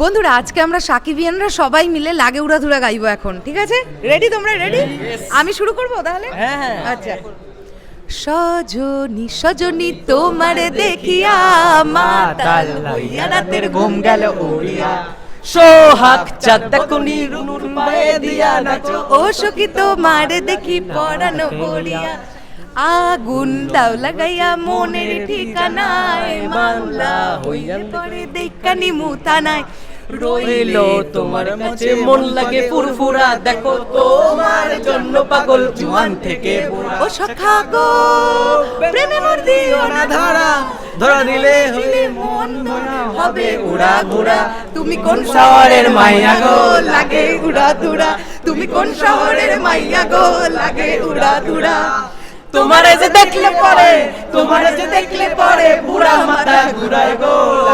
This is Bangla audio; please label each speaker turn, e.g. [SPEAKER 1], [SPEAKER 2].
[SPEAKER 1] বন্ধুরা আজকে আমরা সাকিবিয়ানরা সবাই মিলে লাগে উড়াধুরা গাইবো এখন ঠিক আছে? রেডি তোমরা? রেডি আমি শুরু করব তাহলে?
[SPEAKER 2] হ্যাঁ, হ্যাঁ।
[SPEAKER 1] আচ্ছা। সজনী সজনী তোমার দেখিয়া মাতাল হইয়া রাতের ঘুম গেল উড়িয়া।
[SPEAKER 2] সোহাগ চাঁদ দেখো নিরুনুর পায়ে দিয়া নাচো।
[SPEAKER 1] ও সখী তোমার দেখি পড়ানো পড়িয়া আগুন দাও লাগাইয়া মনের ঠিকানায়। মামলা হইয়া পড়ে দেখানি মুথানায়
[SPEAKER 2] রইল তোমার কাছে। মন লাগে ফুরফুরা দেখো তোমার জন্য পাগল। জুয়ান থেকে
[SPEAKER 1] ও সখা গো প্রেমে মোর দিও না ধরা।
[SPEAKER 2] ধরা দিলে
[SPEAKER 1] মন ধরা
[SPEAKER 2] হবে উড়া
[SPEAKER 1] তুমি কোন
[SPEAKER 2] শহরের মাইয়া গো?
[SPEAKER 1] লাগে উড়া দুরা তুমি কোন শহরের মাইয়া গো? লাগে উড়া দুরা
[SPEAKER 2] তোমারে যে দেখলে পরে তোমারে যে দেখলে পরে বুড়া মাথা ঘুরায় গো